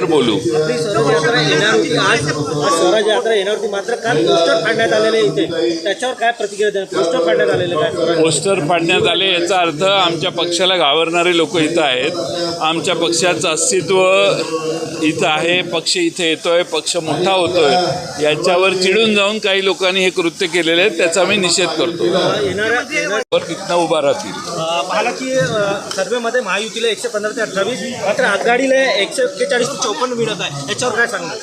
बोलू. स्वराज यात्रा होती मात्र काल पोस्टर फाडण्यात आलेले इथे. त्याच्यावर काय प्रतिक्रिया पोस्टर फाडण्यात आलेले काय? पोस्टर फाडण्यात आले याचा अर्थ आमच्या पक्षाला घाबरणारे लोक इथं आहेत. आमच्या पक्षाचं अस्तित्व इथं आहे पक्ष इथे येतोय पक्ष मोठा होतोय. याच्यावर चिडून जाऊन काही लोकांनी हे कृत्य केलेले आहे त्याचा मी निषेध करतो. तिथनं उभा राहतील. महायुतीला एकशे पंधरा ते अठ्ठावीस मात्र आघाडीला एकशे एक्केचाळीस चौपन्न मिळत आहे. याच्यावर काय सांगणार?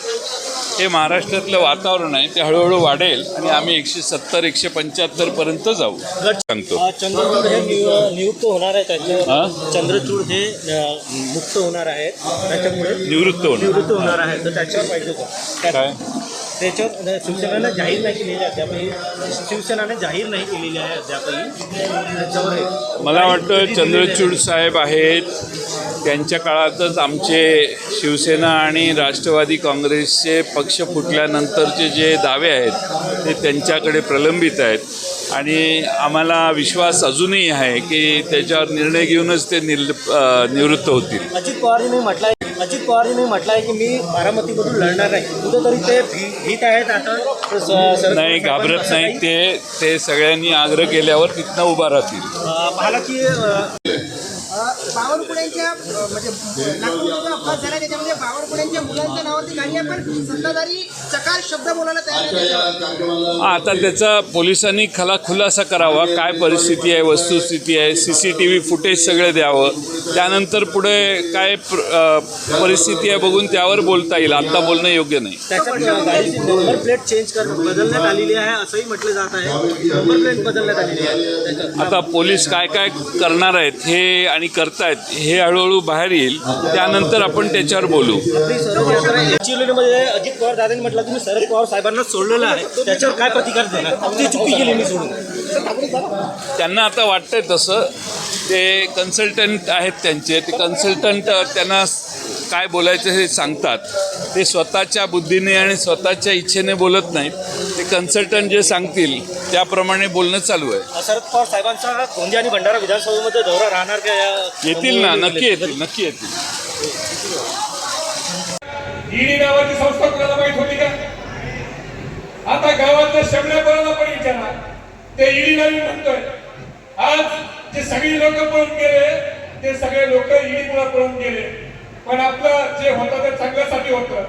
हे महाराष्ट्रातलं वातावरण आहे ते हळूहळू वाढेल आणि आम्ही एकशे सत्तर एकशे पंच्याहत्तर पर्यंत जाऊ सांगतो. अं, चंद्रचूड हे निव- नियुक्त होणार आहे त्याच्यावर. हा? चंद्रचूड हे अं, मुक्त होणार आहेत त्याच्यामुळे. निवृत्त होणार. निवृत्त होणार आहे. तर त्याच्यावर पाहिजे होतं. काय? त्याच्यावर शिवसेनेनं जाहीर नाही केलेली आहे अद्यापही. शिवसेनाने जाहीर नाही केलेली आहे अद्यापही. मला वाटतं चंद्रचूड साहेब आहेत. त्यांच्या काळातच आमचे शिवसेना आणि राष्ट्रवादी काँग्रेसचे पक्ष फुटल्यानंतरचे जे दावे आहेत ते त्यांच्याकडे प्रलंबित आहेत. आणि आम्हाला विश्वास अजूनही आहे की त्याच्यावर निर्णय घेऊनच ते निल निवृत्त होतील. अजित पवारांनी म्हटलंय अजित पवारांनी म्हटलंय की मी बारामतीमधून लढणार आहे कुठेतरी ते भीत आहेत. आता नाही पवार घाबरत नाही ते. ते सगळ्यांनी आग्रह केल्यावर तिथनं उभा राहतील. पाहिलं की म्हणजे नागपूरचा जो अपघात झाला त्याच्यामध्ये मुलांच्या नावावरती गाडी आहे पण सत्ताधारी चकार शब्द बोलायला तयार. आता त्याचा पोलिसांनी खला खुलासा करावा काय परिस्थिती आहे वस्तुस्थिती आहे C C T V footage सगळं द्यावं त्यानंतर पुढे काय परिस्थिती आहे बघून त्यावर बोलता येईल आत्ता बोलणं योग्य नाही. त्याच्यात अं, गाडीची नंबर प्लेट चेंज कर बदलण्यात आलेली आहे असंही म्हटलं जात आहे. नंबर प्लेट बदलण्यात आलेली आहे. त्याच्यात आता पोलीस काय काय करणार आहेत हे आणि करतायत हे हळूहळू बाहेर येईल. त्यानंतर आपण त्याच्यावर बोलू. यात्रा गडचिरोलीमध्ये अजित पवार दादांनी म्हटलं मी शरद पवार साहेबांना सोडलेलं आहे. त्याच्यावर काय प्रतिकार देणार? ती चुकी केली मी सोडून. त्यांना आता वाटतंय तसं. ते कन्सल्टंट आहेत त्यांचे. ते कन्सल्टंट त्यांना काय बोलायचं हे सांगतात. ते स्वतःच्या बुद्धीने आणि स्वतःच्या इच्छेने बोलत नाहीत. ते कन्सल्टंट जे सांगतील त्याप्रमाणे बोलणं चालू आहे. शरद पवार साहेबांचा गोंदिया आणि भंडारा विधानसभेमध्ये दौरा राहणार का या- येतील ना नक्की येतील नक्की येतील. ईडी नावाची संस्था कुणाला माहीत होती का? आता गावातल्या शमण्यापर्यंत पण विचारा. ते ईडी नवीन म्हणतोय. आज जे सगळी लोक पळून गेले ते सगळे लोक ईडी मुळे पळून गेले. पण आपलं जे होतं ते चांगल्यासाठी होतं.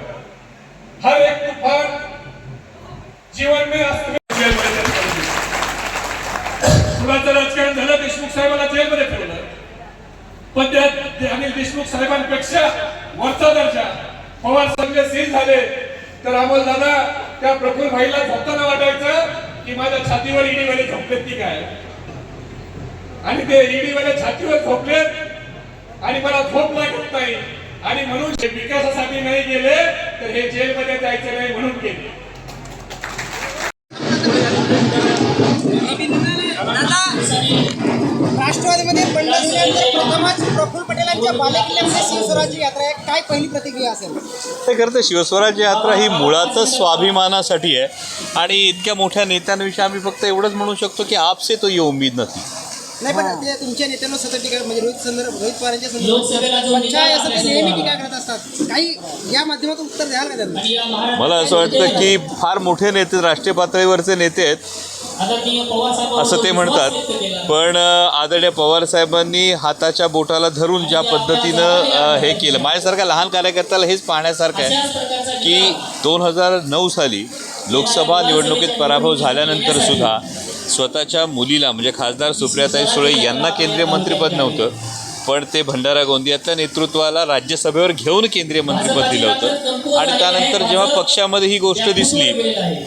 हर एक तुफान जीवन में असतं राजकारण झालं देशमुख साहेबांना जेलमध्ये ठेवलं. पण त्या अनिल देशमुख साहेबांपेक्षा वरचा दर्जा पवार संघ सील झाले. तर अमोल दादा त्या प्रफुल भाईला झोपताना वाटायचं की माझ्या छातीवर ईडीवाले झोपलेत की काय? आणि ते ईडीवाले छातीवर झोपलेत आणि मला झोप लागत नाही. आणि म्हणून ते विकासासाठी नाही गेले तर हे जेलमध्ये जायचं नाही म्हणून गेले राष्ट्रवादीमध्ये बंड झाल्यानंतर प्रथमच प्रफुल्ल पटेलांच्या बालेकिल्ल्यामध्ये शिवस्वराज्य यात्रा आहे. काय पहिली प्रतिक्रिया असेल? ते खरं तर शिवस्वराज्य यात्रा ही मुळातच स्वाभिमानासाठी आहे. आणि इतक्या मोठ्या नेत्यांविषयी आम्ही फक्त एवढंच म्हणू शकतो की आपसे तो ये उम्मीद नसली नाही पण तुमच्या नेत्यांना सतत टीका म्हणजे रोहित संदर्भ रोहित पवारांच्या संदर्भात नेहमी टीका करत असतात. काही या माध्यमातून उत्तर द्याल का त्यांना? मला असं वाटतं की फार मोठे नेते राष्ट्रीय पातळीवरचे नेते आहेत. असं ते म्हणतात. पण आदरणीय पवार साहेबांनी हाताच्या बोटाला धरून ज्या पद्धतीनं हे केलं. माझ्यासारख्या लहान कार्यकर्त्याला हेच पाहण्यासारखं आहे की दोन हजार नऊ साली लोकसभा निवडणुकीत पराभव झाल्यानंतर सुद्धा स्वतःच्या मुलीला म्हणजे खासदार सुप्रियाताई सुळे यांना केंद्रीय मंत्रिपद नव्हतं पण ते भंडारा गोंदियातल्या नेतृत्वाला राज्यसभेवर घेऊन केंद्रीय मंत्रिपद दिलं होतं. आणि त्यानंतर जेव्हा पक्षामध्ये ही गोष्ट दिसली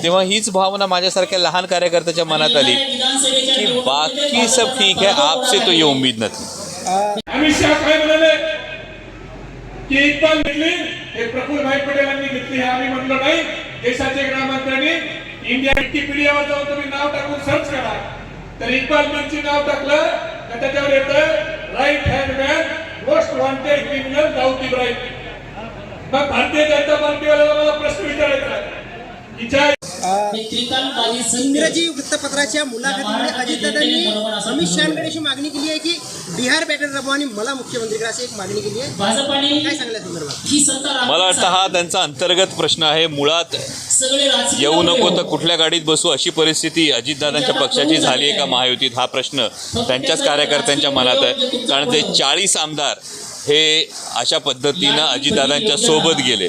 तेव्हा हीच भावना माझ्यासारख्या लहान कार्यकर्त्याच्या मनात आली की बाकी सब ठीक आहे आपसे तो ये उम्मीद नाही अमित शहा काय म्हणाले की इक्बाल घेतली हे प्रफुल्ल भाई पटेलांनी घेतली हे आम्ही म्हणलो नाही देशाचे ग्राम इंडिया विकिपीडियावर जाऊन तुम्ही नाव टाकून सर्च करा. तर इक्बाल मिरची नाव टाकलं तर त्याच्यावर येतं right hand man most wanted criminal Dawood Ibrahim मग भारतीय जनता पार्टीवाला मला प्रश्न विचारायचा की ज्या इंग्रजी वृत्तपत्राच्या मुलाखतीमध्ये अजितदादांनी अमित शहाकडे अशी मागणी केली आहे की बिहार पॅटर्न राबवा आणि मला मुख्यमंत्री करा अशी एक मागणी केली आहे. भाजपाने काय सांगल्या संदर्भात ही सत्ता मला वाटतं हा त्यांचा अंतर्गत प्रश्न आहे. मुळात येऊ नको तर कुठल्या गाडीत बसू अशी परिस्थिती अजितदादांच्या पक्षाची झाली आहे का महायुतीत? हा प्रश्न त्यांच्याच कार्यकर्त्यांच्या मनात आहे. कारण ते चाळीस आमदार हे अशा पद्धतीनं अजितदादांच्या सोबत गेले.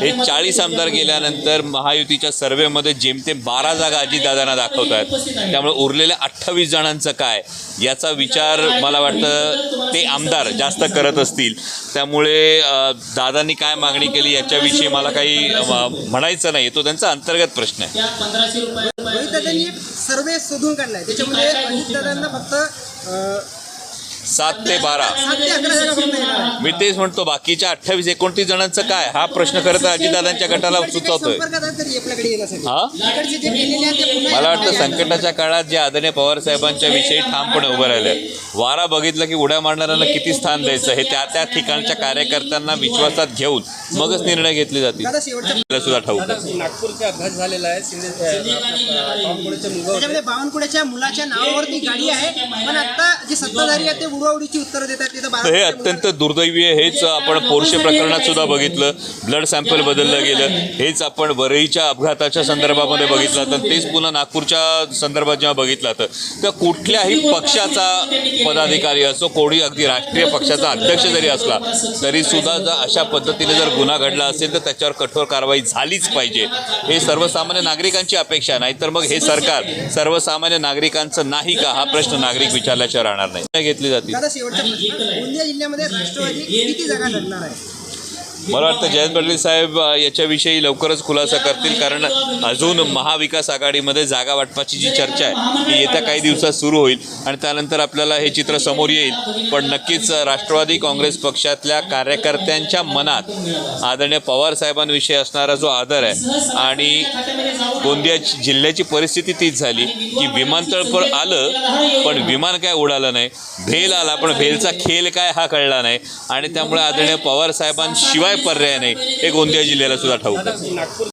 हे चाळीस आमदार गेल्यानंतर महायुतीच्या सर्वेमध्ये जेमतेम बारा जागा अजितदादांना दाखवत आहेत. त्यामुळे उरलेल्या अठ्ठावीस जणांचं काय? याचा विचार मला वाटतं ते आमदार जास्त करत असतील. त्यामुळे दादांनी काय मागणी केली याच्याविषयी मला काही म्हणायचं नाही तो त्यांचा अंतर्गत प्रश्न आहे. सर्वे शोधून काढलाय. त्याच्यामध्ये अजितदादांना फक्त सात ते बारा. सात ते अकरा मी तेच म्हणतो बाकीच्या अठ्ठावीस एकोणतीस जणांचं काय हा प्रश्न खरं तर अजितदादांच्या गटाला सुचवतोय हा मला वाटतं संकटाच्या काळात जे आदरणीय पवार साहेबांच्या विषयी ठामपणे उभं राहिले वारा बघितलं की उड्या मारणाऱ्यांना किती स्थान द्यायचं हे त्या त्या ठिकाणच्या कार्यकर्त्यांना विश्वासात घेऊन मगच निर्णय घेतले जातील सुद्धा ठाऊक. नागपूरचा अपघात झालेला आहे बावनकुड्याच्या मुलाच्या नावावरती गाडी आहे पण आता जे सत्ताधारी आहेत ते उडवाउडीची उत्तरं देतात तिथं तर हे अत्यंत दुर्दैवी आहे हेच आपण पोर्शे प्रकरणात सुद्धा बघितलं. ब्लड सॅम्पल बदललं गेलं. हेच आपण वरईच्या अपघाताच्या संदर्भामध्ये बघितलं तर तेच पुन्हा नागपूरच्या संदर्भात जेव्हा बघितलं तर तर कुठल्याही पक्षाचा पदाधिकारी असो कोणी अगदी राष्ट्रीय पक्षाचा अध्यक्ष जरी असला तरी सुद्धा जर अशा पद्धतीने जर गुन्हा घडला असेल तर त्याच्यावर कठोर कारवाई झालीच पाहिजे. हे सर्वसामान्य नागरिकांची अपेक्षा नाही तर मग हे सरकार सर्वसामान्य नागरिकांचं नाही का? हा प्रश्न नागरिक विचारल्याशिवाय राहणार नाही. घेतली जातील दादा शेवटचा प्रश्न. गोंदिया जिल्ह्यामध्ये राष्ट्रवादी किती जागा लढणार आहे? मला वाटतं जयंत पाटील साहेब याच्याविषयी लवकरच खुलासा करतील. कारण अजून महाविकास आघाडीमध्ये जागा वाटपाची जी चर्चा आहे ती येत्या काही दिवसात सुरू होईल आणि त्यानंतर आपल्याला हे चित्र समोर येईल. पण नक्कीच राष्ट्रवादी काँग्रेस पक्षातल्या कार्यकर्त्यांच्या मनात आदरणीय पवार साहेबांविषयी असणारा जो आदर आहे आणि गोंदिया जिल्ह्याची परिस्थिती तीच झाली की विमानतळ पर आलं पण विमान काय उडालं नाही. भेल आला पण भेलचा खेळ काय हा कळला नाही. आणि त्यामुळे आदरणीय पवार साहेबांशिवाय पर्याय नाही. हे गोंदिया जिल्ह्याला सुद्धा ठाऊक